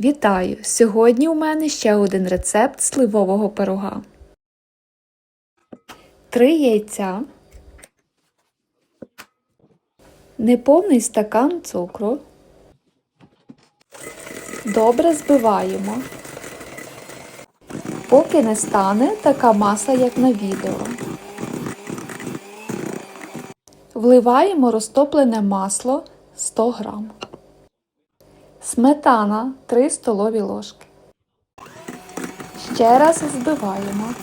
Вітаю! Сьогодні у мене ще один рецепт сливового пирога. 3 яйця, неповний стакан цукру. Добре збиваємо, поки не стане така маса, як на відео. Вливаємо розтоплене масло 100 грам. Сметана 3 столові ложки. Ще раз збиваємо.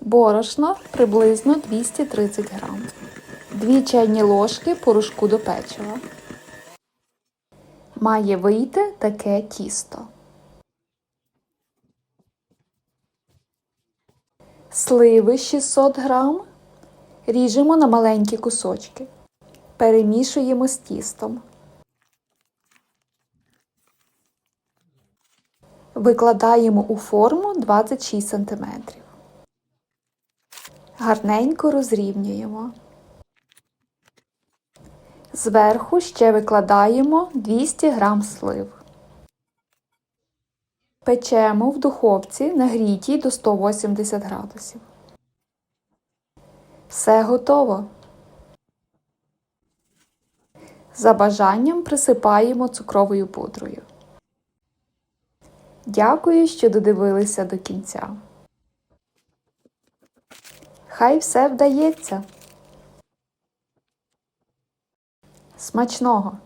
Борошно приблизно 230 грам. 2 чайні ложки порошку до печива. Має вийти таке тісто. Сливи 600 грам. Ріжемо на маленькі кусочки. Перемішуємо з тістом. Викладаємо у форму 26 см. Гарненько розрівнюємо. Зверху ще викладаємо 200 г слив. Печемо в духовці нагрітій до 180 градусів. Все готово. За бажанням присипаємо цукровою пудрою. Дякую, що додивилися до кінця. Хай все вдається. Смачного!